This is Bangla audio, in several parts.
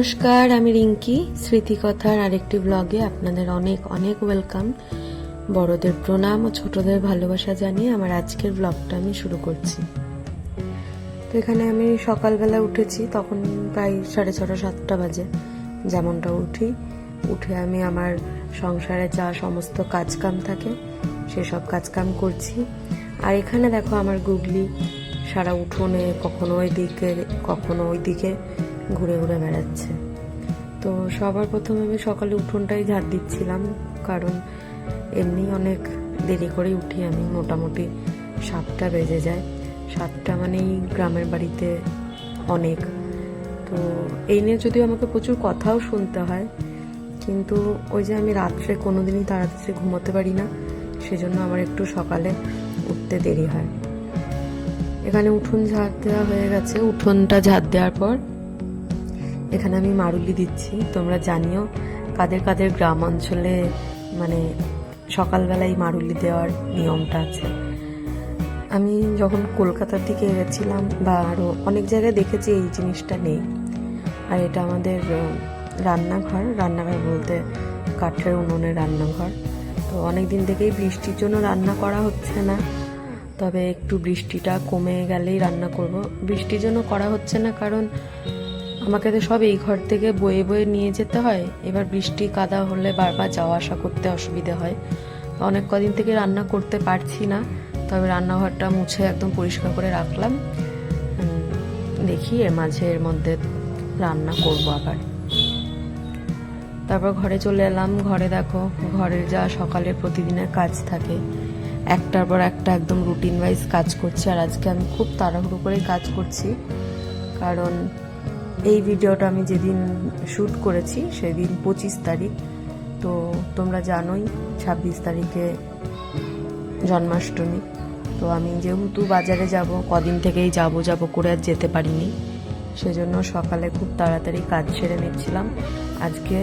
নমস্কার, আমি রিঙ্কি। স্মৃতিকথার আরেকটি ব্লগে আপনাদের অনেক অনেক ওয়েলকাম বড়দের প্রণাম ও ছোটদের ভালোবাসা জানিয়ে আমার আজকের ব্লগটা আমি শুরু করছি। তো এখানে আমি সকালবেলা উঠেছি, তখন প্রায় সাড়ে ছটা, সাতটা বাজে, যেমনটা উঠি। উঠে আমি আমার সংসারে যা সমস্ত কাজকাম থাকে, সেসব কাজকাম করছি। আর এখানে দেখো আমার গুগলি সারা উঠোনে কখনো ওই দিকে, কখনো ওই দিকে ঘুরে ঘুরে বেড়াচ্ছে। তো সবার প্রথমে আমি সকালে উঠোনটাই ঝাড় দিচ্ছিলাম, কারণ এমনি অনেক দেরি করেই উঠি আমি, মোটামুটি সাতটা বেজে যায়। সাতটা মানেই গ্রামের বাড়িতে অনেক। তো এই নিয়ে যদিও আমাকে প্রচুর কথাও শুনতে হয়, কিন্তু ওই যে আমি রাত্রে কোনোদিনই তাড়াতাড়ি ঘুমোতে পারি না, সেজন্য আমার একটু সকালে উঠতে দেরি হয়। এখানে উঠোন ঝাড় দেওয়া হয়ে গেছে। উঠোনটা ঝাড় দেওয়ার পর এখানে আমি মারুলি দিচ্ছি। তোমরা জানিও কাদের কাদের গ্রাম অঞ্চলে মানে সকালবেলায় মারুলি দেওয়ার নিয়মটা আছে। আমি যখন কলকাতার দিকে গেছিলাম বা আরও অনেক জায়গায় দেখেছি এই জিনিসটা নেই। আর এটা আমাদের রান্নাঘর। রান্নাঘর বলতে কাঠের উনুনের রান্নাঘর। তো অনেক দিন থেকেই বৃষ্টির জন্য রান্না করা হচ্ছে না। তবে একটু বৃষ্টিটা কমে গেলেই রান্না করব। বৃষ্টির জন্য করা হচ্ছে না, কারণ আমাকে তো সব এই ঘর থেকে বয়ে বয়ে নিয়ে যেতে হয়। এবার বৃষ্টি কাদা হলে বারবার যাওয়া আসা করতে অসুবিধে হয়। অনেক কদিন থেকে রান্না করতে পারছি না, তবে রান্নাঘরটা মুছে একদম পরিষ্কার করে রাখলাম। দেখি এর মাঝে এর মধ্যে রান্না করব আবার। তারপর ঘরে চলে এলাম। ঘরে দেখো, ঘরের যা সকালের প্রতিদিনের কাজ থাকে। একটার পর একটা একদম রুটিন ওয়াইজ কাজ করছি, আর আজকে আমি খুব তাড়াহুড়ো করে কাজ করছি। কারণ এই ভিডিওটা আমি যেদিন শ্যুট করেছি, সেদিন পঁচিশ তারিখ। তো তোমরা জানোই, ছাব্বিশ তারিখে জন্মাষ্টমী। তো আমি যেহেতু বাজারে যাব, কদিন থেকেই যাব যাব করে আর যেতে পারিনি। সেজন্য সকালে খুব তাড়াতাড়ি কাজ সেরে নিচ্ছিলাম। আজকে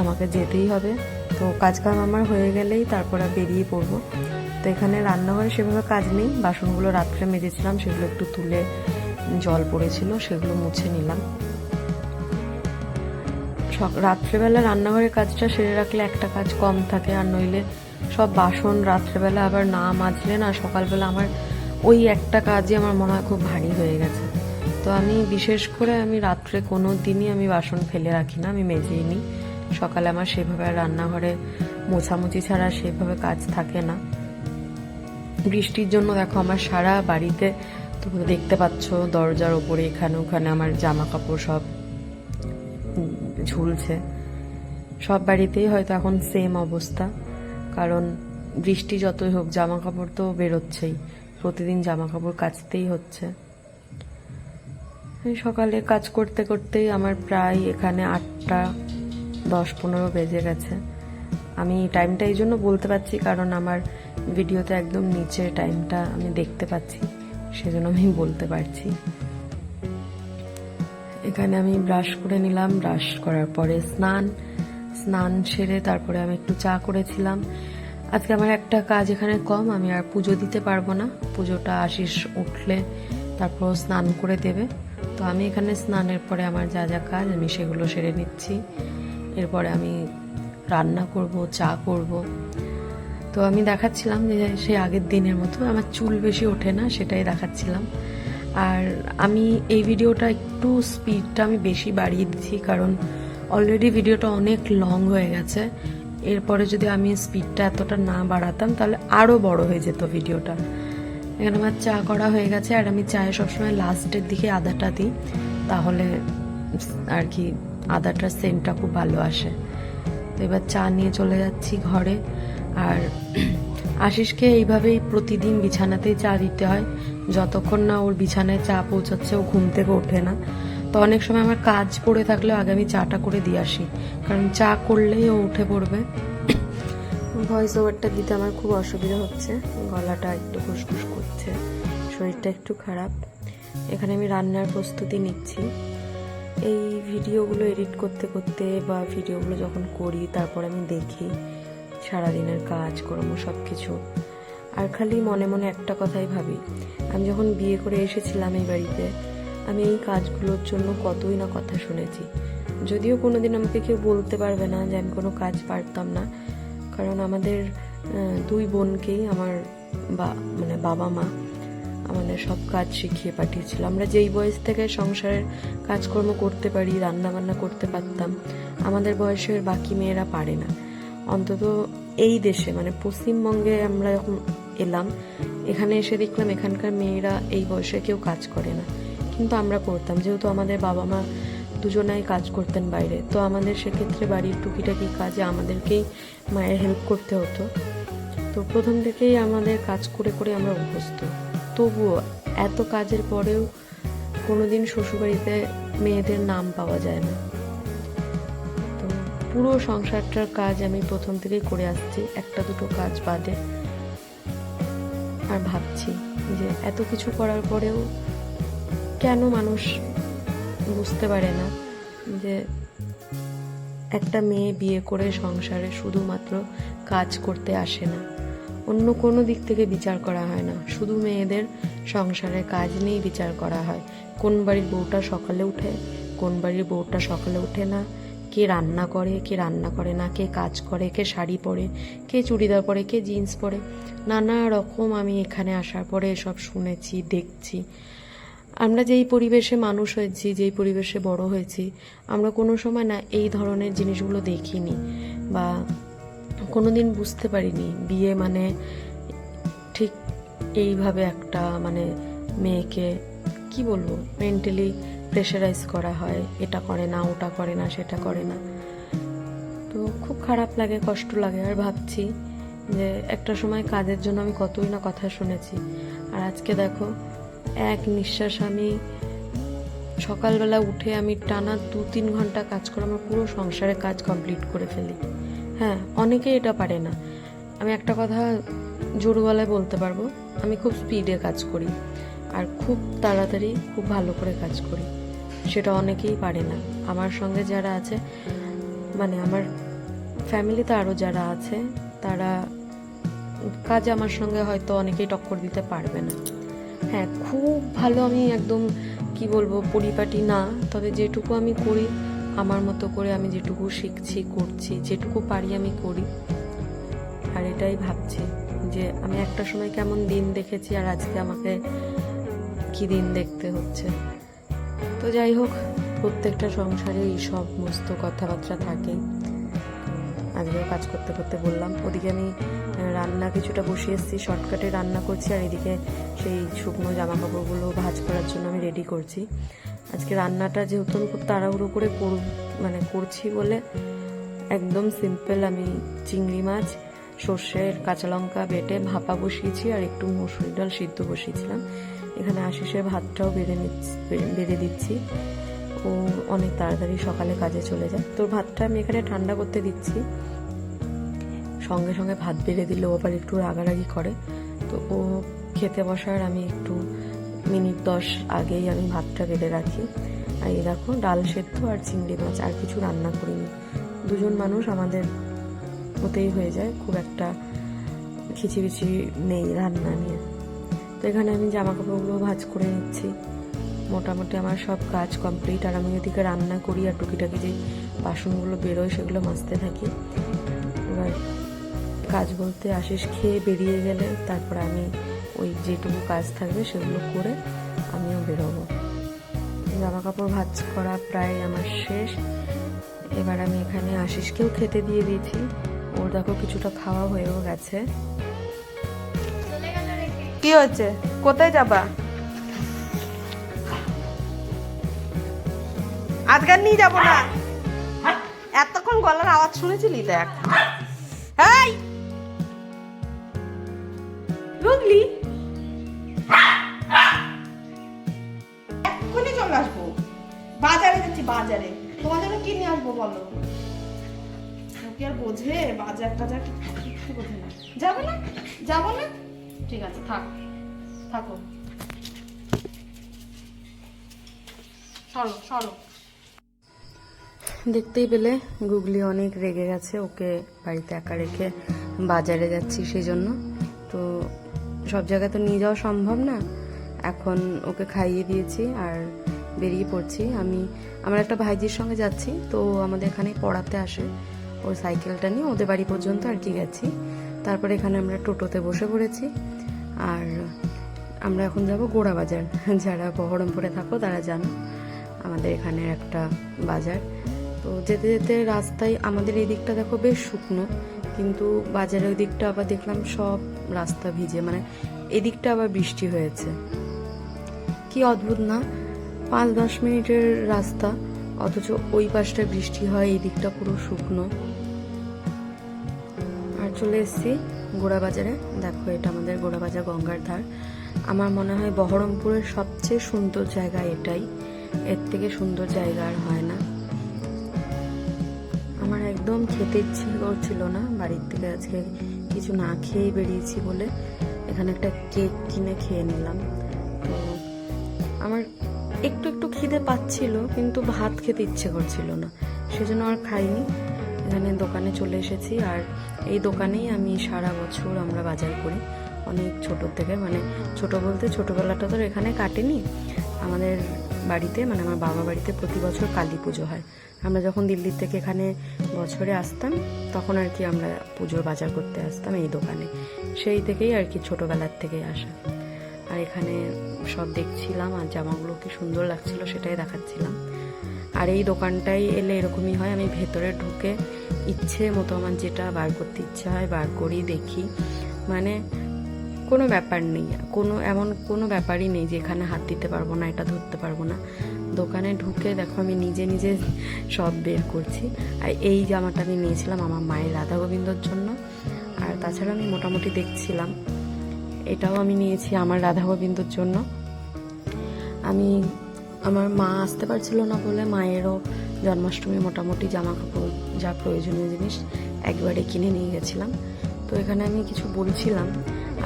আমাকে যেতেই হবে। তো কাজ কাম আমার হয়ে গেলেই তারপর বেরিয়ে পড়ব। তো এখানে রান্নাঘরে সেভাবে কাজ নেই। বাসনগুলো রাত্রে মেজেছিলাম, সেগুলো একটু তুলে জল পড়েছিল, সেগুলো মুছে নিলাম। রাত্রেবেলা রান্নাঘরের কাজটা সেরে রাখলে একটা কাজ কম থাকে, আর নইলে সব বাসন রাত্রেবেলা আবার না মাজলে না, সকালবেলা আমার ওই একটা কাজই আমার মনে হয় খুব ভারী হয়ে গেছে। তো আমি বিশেষ করে আমি রাত্রে কোনো দিনই আমি বাসন ফেলে রাখি না, আমি মেজেই নিই। সকালে আমার সেভাবে রান্নাঘরে মোছামুছি ছাড়া সেভাবে কাজ থাকে না। বৃষ্টির জন্য দেখো আমার সারা বাড়িতে তোমরা দেখতে পাচ্ছ দরজার ওপরে, এখানে ওখানে আমার জামা কাপড় সব ঝুলছে। সব বাড়িতেই হয়তো এখন সেম অবস্থা, কারণ বৃষ্টি যতই হোক জামা কাপড় তো বেরোচ্ছেই। প্রতিদিন জামা কাপড় কাচতেই হচ্ছে। সকালে কাজ করতে করতেই আমার প্রায় এখানে আটটা, দশ পনেরো বেজে গেছে। আমি টাইমটা এই জন্য বলতে পারছি কারণ আমার ভিডিওতে একদম নিচে টাইমটা আমি দেখতে পাচ্ছি, সেজন্য আমি বলতে পারছি। এখানে আমি ব্রাশ করে নিলাম, ব্রাশ করার পরে স্নান স্নান সেরে তারপরে আমি একটু চা করেছিলাম। আজকে আমার একটা কাজ এখানে কম, আমি আর পুজো দিতে পারব না। পুজোটা আশিস উঠলে তারপর স্নান করে দেবে। তো আমি এখানে স্নানের পরে আমার যা যা কাজ আমি সেগুলো সেরে নিচ্ছি। এরপরে আমি রান্না করব, চা করব। তো আমি দেখাচ্ছিলাম যে সেই আগের দিনের মতো, আমার চুল বেশি ওঠে না, সেটাই দেখাচ্ছিলাম। আর আমি এই ভিডিওটা একটু স্পিডটা আমি বেশি বাড়িয়ে দিচ্ছি, কারণ অলরেডি ভিডিওটা অনেক লং হয়ে গেছে। এরপরে যদি আমি স্পিডটা এতটা না বাড়াতাম, তাহলে আরও বড় হয়ে যেত ভিডিওটা। এখানে আমার চা করা হয়ে গেছে, আর আমি চায়ে সবসময় লাস্টের দিকে আদাটা দিই, তাহলে আর কি আদাটার সেন্টটা খুব ভালো আসে। তো এবার চা নিয়ে চলে যাচ্ছি ঘরে। আর আশিসকে এইভাবেই প্রতিদিন বিছানাতেই চা দিতে হয়। যতক্ষণ না ওর বিছানায় চা পৌঁছাচ্ছে, ও ঘুম থেকে ওঠে না। তো অনেক সময় আমার কাজ পড়ে থাকলেও আগে আমি চাটা করে দিয়ে আসি। কারণ চা করলেই ও উঠে পড়বে। ভয়েস ওভারটা দিতে আমার খুব অসুবিধা হচ্ছে। গলাটা একটু খুসখুস করছে, শরীরটা একটু খারাপ। এখানে আমি রান্নার প্রস্তুতি নিচ্ছি। এই ভিডিওগুলো এডিট করতে করতে বা ভিডিওগুলো যখন করি, তারপর আমি দেখি। সারাদিনের কাজকর্ম সব কিছু আর খালি মনে মনে একটা কথাই ভাবি, আমি যখন বিয়ে করে এসেছিলাম এই বাড়িতে, আমি এই কাজগুলোর জন্য কতই না কথা শুনেছি। যদিও কোনোদিন আমাকে কেউ বলতে পারবে না যে আমি কোনো কাজ পারতাম না, কারণ আমাদের দুই বোনকেই আমার বা মানে বাবা মা আমাদের সব কাজ শিখিয়ে পাঠিয়েছিল। আমরা যেই বয়স থেকে সংসারের কাজকর্ম করতে পারি রান্না বান্না করতে পারতাম, আমাদের বয়সের বাকি মেয়েরা পারে না। অন্তত এই দেশে মানে পশ্চিমবঙ্গে আমরা যখন এলাম, এখানে এসে দেখলাম এখানকার মেয়েরা এই বয়সে কেউ কাজ করে না। কিন্তু আমরা করতাম, যেহেতু আমাদের বাবা মা দুজনাই কাজ করতেন বাইরে, তো আমাদের সেক্ষেত্রে বাড়ির টুকিটাকি কাজে আমাদেরকেই মায়ের হেল্প করতে হতো। তো প্রথম থেকেই আমাদের কাজ করে করে আমরা অভ্যস্ত। তবুও এত কাজের পরেও কোনোদিন শ্বশুরবাড়িতে মেয়েদের নাম পাওয়া যায় না। পুরো সংসারটার কাজ আমি প্রথম থেকেই করে আসছি, একটা দুটো কাজ বাদে। আর ভাবছি যে এত কিছু করার পরেও কেন মানুষ বুঝতে পারে না যে একটা মেয়ে বিয়ে করে সংসারে শুধুমাত্র কাজ করতে আসে না। অন্য কোনো দিক থেকে বিচার করা হয় না। শুধু মেয়েদের সংসারে কাজ নিয়েই বিচার করা হয়। কোন বাড়ির বউটা সকালে উঠে, কোন বাড়ির বউটা সকালে উঠে না কে রান্না করে, কে রান্না করে না, কে কাজ করে, কে শাড়ি পরে, কে চুড়িদার পরে, কে জিন্স পরে। নানা রকম আমি এখানে আসার পরে এসব শুনেছি, দেখছি। আমরা যেই পরিবেশে মানুষ হয়েছি, যেই পরিবেশে বড় হয়েছি, আমরা কোনো সময় না এই ধরনের জিনিসগুলো দেখিনি বা কোনো দিন বুঝতে পারিনি। বিয়ে মানে ঠিক এইভাবে একটা মানে মেয়েকে, কি বলব মেন্টালি প্রেশারাইজ করা হয়, এটা করে না, ওটা করে না, সেটা করে না। তো খুব খারাপ লাগে, কষ্ট লাগে। আর ভাবছি যে একটা সময় কাজের জন্য আমি কতই না কথা শুনেছি। আর আজকে দেখো, এক নিঃশ্বাস আমি সকালবেলা উঠে আমি টানা দু তিন ঘণ্টা কাজ করে আমার পুরো সংসারের কাজ কমপ্লিট করে ফেলি। হ্যাঁ অনেকেই এটা পারে না। আমি একটা কথা জোর গলায় বলতে পারব, আমি খুব স্পিডে কাজ করি। আর খুব তাড়াতাড়ি খুব ভালো করে কাজ করি। সেটা অনেকেই পারে না। আমার সঙ্গে যারা আছে মানে আমার ফ্যামিলিতে আরও যারা আছে, তারা কাজ আমার সঙ্গে হয়তো অনেকেই টক্কর দিতে পারবে না। হ্যাঁ খুব ভালো আমি একদম কি বলব, পরিপাটি না, তবে যেটুকু আমি করি, আমার মতো করে আমি যেটুকু শিখছি, করছি, যেটুকু পারি আমি করি। আর এটাই ভাবছি যে আমি একটা সময় কেমন দিন দেখেছি আর আজকে আমাকে কি দিন দেখতে হচ্ছে। তো যাই হোক, প্রত্যেকটা সংসারে এই সমস্ত কথাবার্তা থাকে। আজকেও কাজ করতে করতে বললাম, ওদিকে আমি রান্না কিছুটা বসিয়ে এসেছি, শর্টকাটে রান্না করছি, আর এদিকে সেই শুকনো জামা কাপড়গুলো ভাজ করার জন্য আমি রেডি করছি। আজকে রান্নাটা যেহেতু আমি খুব তাড়াহুড়ো করে কর মানে করছি বলে একদম সিম্পল আমি চিংড়ি মাছ, সর্ষের কাঁচা লঙ্কা বেটে ভাপা বসিয়েছি, আর একটু মসুরি ডাল সিদ্ধ বসিয়েছিলাম। এখানে আশিসের ভাতটাও বেড়ে নিচ্ছি, বেড়ে দিচ্ছি। ও অনেক তাড়াতাড়ি সকালে কাজে চলে যায়। তোর ভাতটা আমি এখানে ঠান্ডা করতে দিচ্ছি। সঙ্গে সঙ্গে ভাত বেড়ে দিলে ও আবার একটু রাগারাগি করে। তো ও খেতে বসার আমি একটু মিনিট দশ আগেই আমি ভাতটা বেড়ে রাখি। আর এই দেখো, ডাল সেদ্ধ আর চিংড়ি মাছ, আর কিছু রান্না করিনি। দুজন মানুষ আমাদের হতেই হয়ে যায়, খুব একটা খিচিবিচি নেই রান্না নিয়ে। তো এখানে আমি জামা কাপড়গুলো ভাজ করে নিচ্ছি। মোটামুটি আমার সব কাজ কমপ্লিট। আর আমি ওদিকে রান্না করি আর টুকিটাকি যে বাসনগুলো বেরোয় সেগুলো মাজতে থাকি। এবার কাজ বলতে আশিস খেয়ে বেরিয়ে গেলে তারপর আমি ওই যেটুকু কাজ থাকবে সেগুলো করে আমিও বেরোবো। জামা কাপড় ভাজ করা প্রায় আমার শেষ। এবার আমি এখানে আশিসকেও খেতে দিয়ে দিয়েছি। ওর দেখো কিছুটা খাওয়া হয়েও গেছে। কি হয়েছে? কোথায় যাবা? আজকাল নিয়ে যাব না। এতক্ষণ গলার আওয়াজ শুনেছিলি, দেখ। এই রুগলি! এক্ষুনি চলে আসব। বাজারে যাচ্ছি, বাজারে। তোমার জন্য কি নিয়ে আসব বলো? কি আর বোঝে বাজার টাজার কিছু বোঝে না। যাব না? যাব না? ঠিক আছে, থাক, থাকো। দেখতেই পেলে গুগলি অনেক রেগে গেছে ওকে বাড়িতে একা রেখে বাজারে যাচ্ছি সেই জন্য তো সব জায়গায় তো নিয়ে যাওয়া সম্ভব না। এখন ওকে খাইয়ে দিয়েছি আর বেরিয়ে পড়ছি। আমি, আমার একটা ভাইজির সঙ্গে যাচ্ছি, তো আমাদের এখানে পড়াতে আসে। ওর সাইকেলটা নিয়ে ওদের বাড়ি পর্যন্ত আর কি গেছি। তারপরে এখানে আমরা টোটোতে বসে পড়েছি। আর আমরা এখন যাব গোড়া বাজার। যারা বহরমপুরে থাকো তারা জানো, আমাদের এখানে একটা বাজার। তো যেতে যেতে রাস্তায় আমাদের এই দিকটা দেখো বেশ শুকনো, কিন্তু বাজারের ওই দিকটা আবার দেখলাম সব রাস্তা ভিজে মানে এদিকটা আবার বৃষ্টি হয়েছে। কি অদ্ভুত না? পাঁচ দশ মিনিটের রাস্তা, অথচ ওই পাশটা বৃষ্টি হয়, এই দিকটা পুরো শুকনো। চলে এসেছি, গোড়া বাজারে। দেখো, এটা আমাদের গোড়া বাজার গঙ্গার ধার। আমার মনে হয় বহরমপুরের সবচেয়ে সুন্দর জায়গা এটাই। এর থেকে সুন্দর জায়গা আর হয় না। আমার একদম খেতে ইচ্ছে করছিল না, বাড়ির থেকে আজকে কিছু না খেয়েই বেরিয়েছি বলে। এখানে একটা কেক কিনে খেয়ে নিলাম। তো আমার একটু একটু খিদে পাচ্ছিল, কিন্তু ভাত খেতে ইচ্ছে করছিল না, সেজন্য আর খাইনি। এখানে দোকানে চলে এসেছি আর এই দোকানেই আমি সারা বছর আমরা বাজার করি। অনেক ছোট থেকে মানে ছোট বলতে ছোটবেলাটা তো এখানে কাটেনি। আমাদের বাড়িতে মানে আমার বাবা বাড়িতে প্রতি বছর কালী পুজো হয়। আমরা যখন দিল্লির থেকে এখানে বছরে আসতাম, তখন আর কি আমরা পুজোর বাজার করতে আসতাম এই দোকানে। সেই থেকেই আর কি ছোটবেলার থেকেই আসা। আর এখানে সব দেখছিলাম আর জামাগুলো কি সুন্দর লাগছিল সেটাই দেখাচ্ছিলাম। আর এই দোকানটাই এলে এরকমই হয়, আমি ভেতরে ঢুকে ইচ্ছে মতো আমার যেটা বার করতে ইচ্ছা হয় বার করি, দেখি। মানে কোনো ব্যাপার নেই, কোনো এমন কোনো ব্যাপারই নেই যে এখানে হাত দিতে পারব না, এটা ধরতে পারব না। দোকানে ঢুকে দেখো আমি নিজে নিজে সব বের করছি। আর এই জামাটা আমি নিয়েছিলাম আমার মায়ের রাধা গোবিন্দর জন্য। আর তাছাড়া আমি মোটামুটি দেখছিলাম, এটাও আমি নিয়েছি আমার রাধা গোবিন্দর জন্য। আমি আমার মা আসতে পারছিল না বলে মায়েরও জন্মাষ্টমী মোটামুটি জামা কাপড় যা প্রয়োজনীয় জিনিস একবারে কিনে নিয়ে গেছিলাম। তো এখানে আমি কিছু বলছিলাম।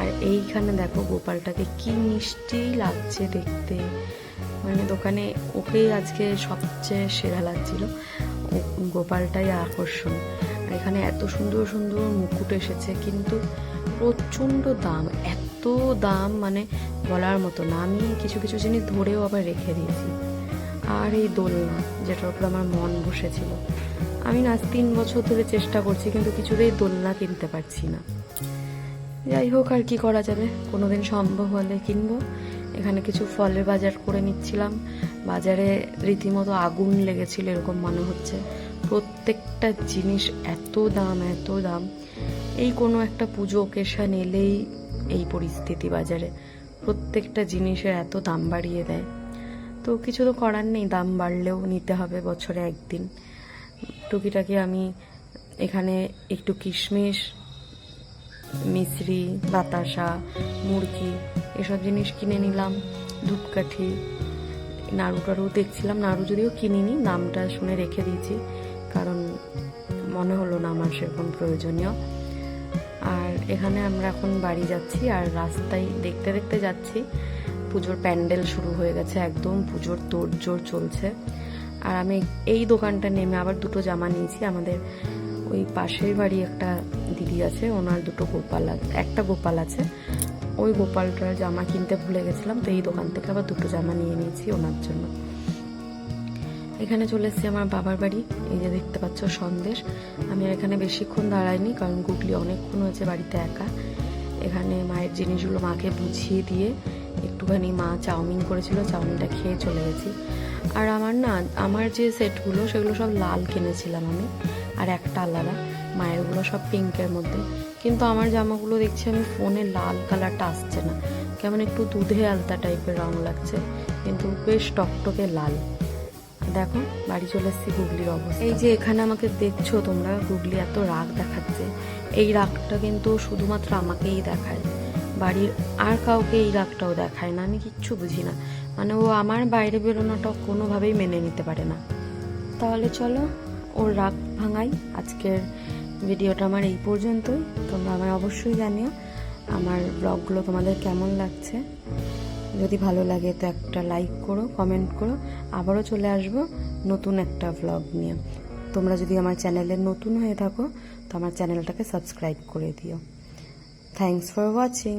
আর এইখানে দেখো গোপালটাকে কি মিষ্টি লাগছে দেখতে। মানে দোকানে ওকেই আজকে সবচেয়ে সেরা লাগছিল। গোপালটাই আকর্ষণ। এখানে এত সুন্দর সুন্দর মুকুট এসেছে, কিন্তু প্রচণ্ড দাম, এত দাম মানে বলার মতো না। আমি কিছু কিছু জিনিস ধরেও আবার রেখে দিয়েছি। আর এই দোলনা, যেটার উপর আমার মন বসেছিল। আমি না তিন বছর ধরে চেষ্টা করছি, কিন্তু কিছুতেই দোলনা কিনতে পারছি না। যাই হোক, আর কি করা যাবে? কোনো দিন সম্ভব হলে কিনবো। এখানে কিছু ফলের বাজার করে নিচ্ছিলাম। বাজারে রীতিমতো আগুন লেগেছিল, এরকম মনে হচ্ছে। প্রত্যেকটা জিনিস এত দাম এত দাম। এই কোনো একটা পুজো ওকেশন এলেই এই পরিস্থিতি বাজারে। প্রত্যেকটা জিনিসের এত দাম বাড়িয়ে দেয়। তো কিছু তো করার নেই, দাম বাড়লেও নিতে হবে বছরে একদিন। টুকিটাকি আমি এখানে একটু কিশমিশ মিশ্রি বাতাসা, মুরগি এসব জিনিস কিনে নিলাম, ধূপকাঠি, নাড়ু টাড়ু দেখছিলাম, নাড়ু যদিও কিনিনি, নামটা শুনে রেখে দিয়েছি, কারণ মনে হলো না আমার সেরকম প্রয়োজনীয়। আর এখানে আমরা এখন বাড়ি যাচ্ছি আর রাস্তায় দেখতে দেখতে যাচ্ছি। পুজোর প্যান্ডেল শুরু হয়ে গেছে একদম, পুজোর তোড়জোড় চলছে। আর আমি এই দোকানটা নেমে আবার দুটো জামা নিয়েছি। আমাদের ওই পাশের বাড়ি একটা দিদি আছে, ওনার দুটো গোপাল একটা গোপাল আছে। ওই গোপালটার জামা কিনতে ভুলে গেছিলাম, তো এই দোকান থেকে আবার দুটো জামা নিয়ে নিয়েছি ওনার জন্য। এখানে চলে এসেছি আমার বাবার বাড়ি। এই যে দেখতে পাচ্ছ সন্দেশ। আমি এখানে বেশিক্ষণ দাঁড়াইনি, কারণ গুগলি অনেকক্ষণ হয়েছে বাড়িতে একা। এখানে মায়ের জিনিসগুলো মাকে বুঝিয়ে দিয়ে একটুখানি মা চাউমিন করেছিল, চাউমিনটা খেয়ে চলে গেছি। আর আমার না, আমার যে সেটগুলো, সেগুলো সব লাল কিনেছিলাম আমি, আর একটা আলাদা। মায়েরগুলো সব পিঙ্কের মধ্যে। কিন্তু আমার জামাগুলো দেখছি আমি ফোনে লাল কালারটা আসছে না। কেমন একটু দুধে আলতা টাইপের রং লাগছে, কিন্তু বেশ টকটকে লাল। দেখো, বাড়ি চলে এসেছি, গুগলির অবস্থা। এই যে এখানে আমাকে দেখছ তোমরা, গুগলি এত রাগ দেখাচ্ছে। এই রাগটা কিন্তু শুধুমাত্র আমাকেই দেখায়। বাড়ির আর কাউকে এই রাগটাও দেখায় না, আমি কিচ্ছু বুঝি না। মানে ও আমার বাইরে বেরোনোটা কোনোভাবেই মেনে নিতে পারে না। তাহলে চলো, ওর রাগ ভাঙাই। আজকের ভিডিওটা আমার এই পর্যন্তই। তোমরা আমায় অবশ্যই জানিও আমার ব্লগগুলো তোমাদের কেমন লাগছে। যদি ভালো লাগে তো একটা লাইক করো কমেন্ট করো। আবারও চলে আসব নতুন একটা ভ্লগ নিয়ে। তোমরা যদি আমার চ্যানেলে নতুন হয়ে থাকো, তো আমার চ্যানেলটাকে সাবস্ক্রাইব করে দিও। Thanks for watching